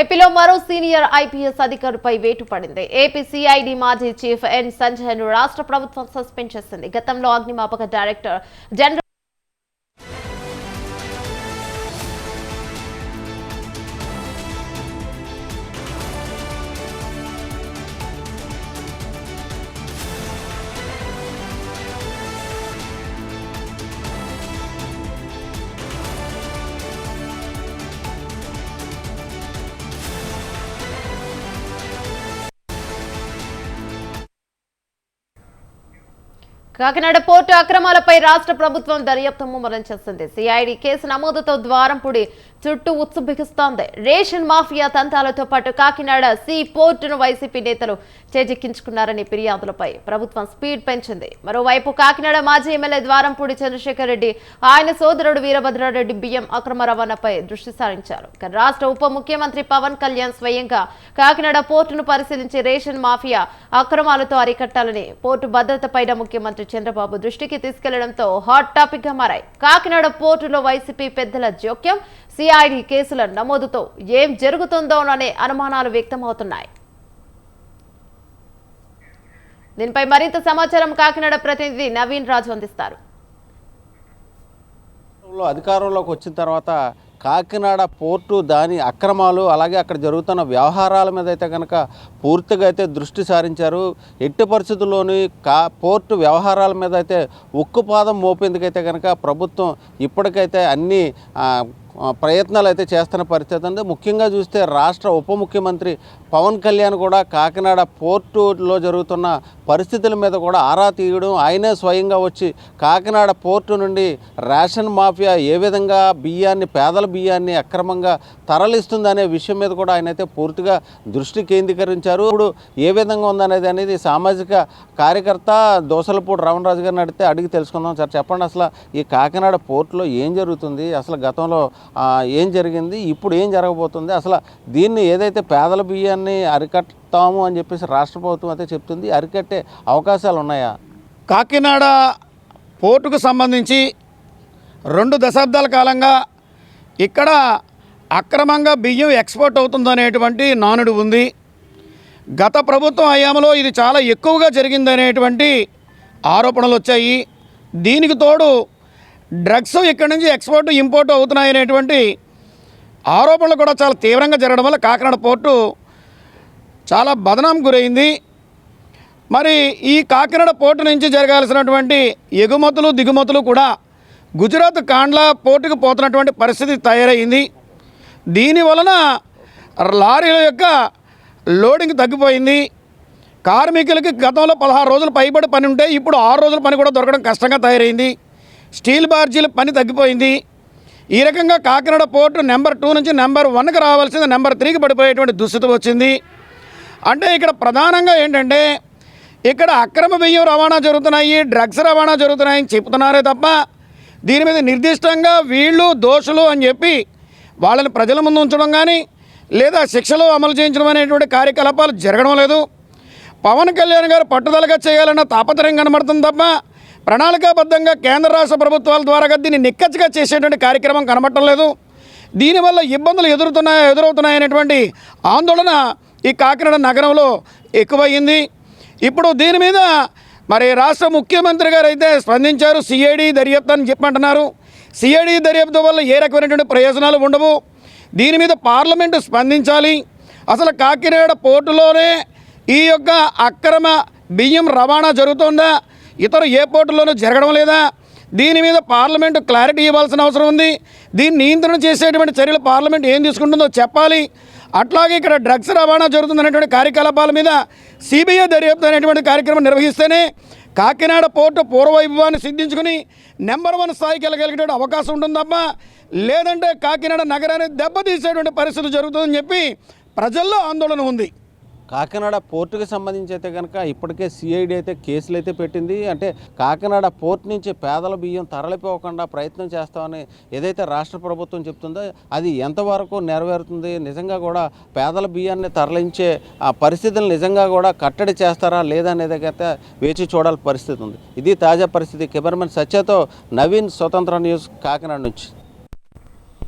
ఏపీలో మరో senior IPS అధికారిపై వేటు పడింది. ఏపీ సిఐడి మాజీ చీఫ్ ఎన్ సంజయ్ను రాష్ట్ర ప్రభుత్వం సస్పెండ్ చేసింది. గతంలో అగ్నిమాపక డైరెక్టర్ జనరల్ కాకినాడ పోర్టు అక్రమాలపై రాష్ట్ర ప్రభుత్వం దర్యాప్తు ముమ్మరం చేస్తుంది. సిఐడి కేసు నమోదుతో ద్వారంపూడి చుట్టూ ఉత్సుబిగిస్తోంది. రేషన్ మాఫియా తంతాలతో పాటు కాకినాడ సి పోర్టును వైసీపీ నేతలు చేజిక్కించుకున్నారని ఫిర్యాదులపై ప్రభుత్వం స్పీడ్ పెంచింది. మరోవైపు కాకినాడ మాజీ ఎమ్మెల్యే ద్వారంపూడి చంద్రశేఖర్ రెడ్డి ఆయన సోదరుడు వీరభద్రారెడ్డి బియ్యం అక్రమ రవాణాపై దృష్టి సారించారు. రాష్ట్ర ఉప ముఖ్యమంత్రి పవన్ కళ్యాణ్ స్వయంగా కాకినాడ పోర్టును పరిశీలించి రేషన్ మాఫియా అక్రమాలతో అరికట్టాలని పోర్టు భద్రతపై ముఖ్యమంత్రి చంద్రబాబు దృష్టికి తీసుకెళ్ళడంతో హాట్ టాపిక్గా మారాయి. కాకినాడ పోర్టులో వైసీపీ పెద్దల జోక్యం సిఐడి కేసుల నమోదుతో ఏం జరుగుతుందోననే అనుమానాలు వ్యక్తమవుతున్నాయి. దీనిపై మరింత సమాచారం కాకినాడ ప్రతినిధి నవీన్ రాజు అందిస్తారు. అధికారంలోకి వచ్చిన తర్వాత కాకినాడ పోర్టు దాని అక్రమాలు అలాగే అక్కడ జరుగుతున్న వ్యవహారాల మీద అయితే కనుక పూర్తిగా అయితే దృష్టి సారించారు. ఎట్టి పరిస్థితుల్లోని కా పోర్టు వ్యవహారాల మీద అయితే ఉక్కుపాదం మోపేందుకైతే కనుక ప్రభుత్వం ఇప్పటికైతే అన్ని ప్రయత్నాలు అయితే చేస్తున్న పరిస్థితి ఉంది. ముఖ్యంగా చూస్తే రాష్ట్ర ఉప ముఖ్యమంత్రి పవన్ కళ్యాణ్ కూడా కాకినాడ పోర్టులో జరుగుతున్న పరిస్థితుల మీద కూడా ఆరా తీయడం ఆయనే స్వయంగా వచ్చి కాకినాడ పోర్టు నుండి రేషన్ మాఫియా ఏ విధంగా బియ్యాన్ని పేదల బియ్యాన్ని అక్రమంగా తరలిస్తుందనే విషయం మీద కూడా ఆయన అయితే పూర్తిగా దృష్టి కేంద్రీకరించారు. ఇప్పుడు ఏ విధంగా ఉందనేది అనేది సామాజిక కార్యకర్త దోసలపూడి రమణరాజు గారిని అడిగితే అడిగి తెలుసుకుందాం. సార్ చెప్పండి అసలు ఈ కాకినాడ పోర్టులో ఏం జరుగుతుంది? అసలు గతంలో ఏం జరిగింది ఇప్పుడు ఏం జరగబోతుంది అసలు దీన్ని ఏదైతే పేదల బియ్యాన్ని అరికట్టాము అని చెప్పేసి రాష్ట్ర ప్రభుత్వం అయితే చెప్తుంది అరికట్టే అవకాశాలు ఉన్నాయా? కాకినాడ పోర్టుకు సంబంధించి రెండు దశాబ్దాల కాలంగా ఇక్కడ అక్రమంగా బియ్యం ఎక్స్పోర్ట్ అవుతుందనేటువంటి నానుడు ఉంది. గత ప్రభుత్వం హయాంలో ఇది చాలా ఎక్కువగా జరిగిందనేటువంటి ఆరోపణలు వచ్చాయి. దీనికి తోడు డ్రగ్స్ ఇక్కడి నుంచి ఎక్స్పోర్ట్ ఇంపోర్ట్ అవుతున్నాయనేటువంటి ఆరోపణలు కూడా చాలా తీవ్రంగా జరగడం వల్ల కాకినాడ పోర్టు చాలా బదనాం గురైంది. మరి ఈ కాకినాడ పోర్టు నుంచి జరగాల్సినటువంటి ఎగుమతులు దిగుమతులు కూడా గుజరాత్ కాండ్లా పోర్టుకు పోతున్నటువంటి పరిస్థితి తయారైంది. దీని వలన లారీల యొక్క లోడింగ్ తగ్గిపోయింది. కార్మికులకి గతంలో పదహారు రోజులు పైబడి పని ఉంటే ఇప్పుడు ఆరు రోజుల పని కూడా దొరకడం కష్టంగా తయారైంది. స్టీల్ బార్జీల పని తగ్గిపోయింది. ఈ రకంగా కాకినాడ పోర్టు నెంబర్ టూ నుంచి నెంబర్ వన్కి రావాల్సింది నెంబర్ త్రీకి పడిపోయేటువంటి దుస్థితి వచ్చింది. అంటే ఇక్కడ ప్రధానంగా ఏంటంటే ఇక్కడ అక్రమ బియ్యం రవాణా జరుగుతున్నాయి డ్రగ్స్ రవాణా జరుగుతున్నాయని చెప్తున్నారే తప్ప దీని మీద నిర్దిష్టంగా వీళ్ళు దోషులు అని చెప్పి వాళ్ళని ప్రజల ముందు ఉంచడం కానీ లేదా శిక్షలు అమలు చేయించడం అనేటువంటి కార్యకలాపాలు జరగడం లేదు. పవన్ కళ్యాణ్ గారు పట్టుదలగా చేయాలన్న తాపత్రయం కనబడుతుంది తప్ప ప్రణాళికాబద్ధంగా కేంద్ర రాష్ట్ర ప్రభుత్వాల ద్వారా దీన్ని నిక్కచ్చిగా చేసేటువంటి కార్యక్రమం కనబడటం లేదు. దీనివల్ల ఇబ్బందులు ఎదురుతున్నాయి ఎదురవుతున్నాయనేటువంటి ఆందోళన ఈ కాకినాడ నగరంలో ఎక్కువయ్యింది. ఇప్పుడు దీని మీద మరి రాష్ట్ర ముఖ్యమంత్రి గారు అయితే స్పందించారు సిఐడి దర్యాప్తు అని చెప్పంటున్నారు సిఐడి దర్యాప్తు వల్ల ఏ రకమైనటువంటి ప్రయోజనాలు ఉండవు. దీని మీద పార్లమెంటు స్పందించాలి. అసలు కాకినాడ పోర్టులోనే ఈ యొక్క అక్రమ బియ్యం రవాణా జరుగుతుందా? ఇతర ఏ పోర్టులోనూ జరగడం లేదా? దీని మీద పార్లమెంటు క్లారిటీ ఇవ్వాల్సిన అవసరం ఉంది. దీన్ని నియంత్రణ చేసేటువంటి చర్యలు పార్లమెంట్ ఏం తీసుకుంటుందో చెప్పాలి. అట్లాగే ఇక్కడ డ్రగ్స్ రవాణా జరుగుతుందనేటువంటి కార్యకలాపాల మీద సిబిఐ దర్యాప్తు అనేటువంటి కార్యక్రమం నిర్వహిస్తేనే కాకినాడ పోర్టు పూర్వవైభవాన్ని సిద్ధించుకుని నెంబర్ వన్ స్థాయికి వెళ్ళగలిగేటువంటి అవకాశం ఉంటుంది తప్ప లేదంటే కాకినాడ నగరాన్ని దెబ్బతీసేటువంటి పరిస్థితి జరుగుతుందని చెప్పి ప్రజల్లో ఆందోళన ఉంది. కాకినాడ పోర్టుకి సంబంధించి అయితే కనుక ఇప్పటికే సిఐడి అయితే కేసులు అయితే పెట్టింది. అంటే కాకినాడ పోర్ట్ నుంచి పేదల బియ్యం తరలిపోకుండా ప్రయత్నం చేస్తామని ఏదైతే రాష్ట్ర ప్రభుత్వం చెప్తుందో అది ఎంతవరకు నెరవేరుతుంది? నిజంగా కూడా పేదల బియ్యాన్ని తరలించే ఆ పరిస్థితులు నిజంగా కూడా కట్టడి చేస్తారా లేదా అనేదైతే వేచి చూడాల్సిన పరిస్థితి ఉంది. ఇది తాజా పరిస్థితి. కెమెరామెన్ సత్యతో నవీన్ స్వతంత్ర న్యూస్ కాకినాడ నుంచి.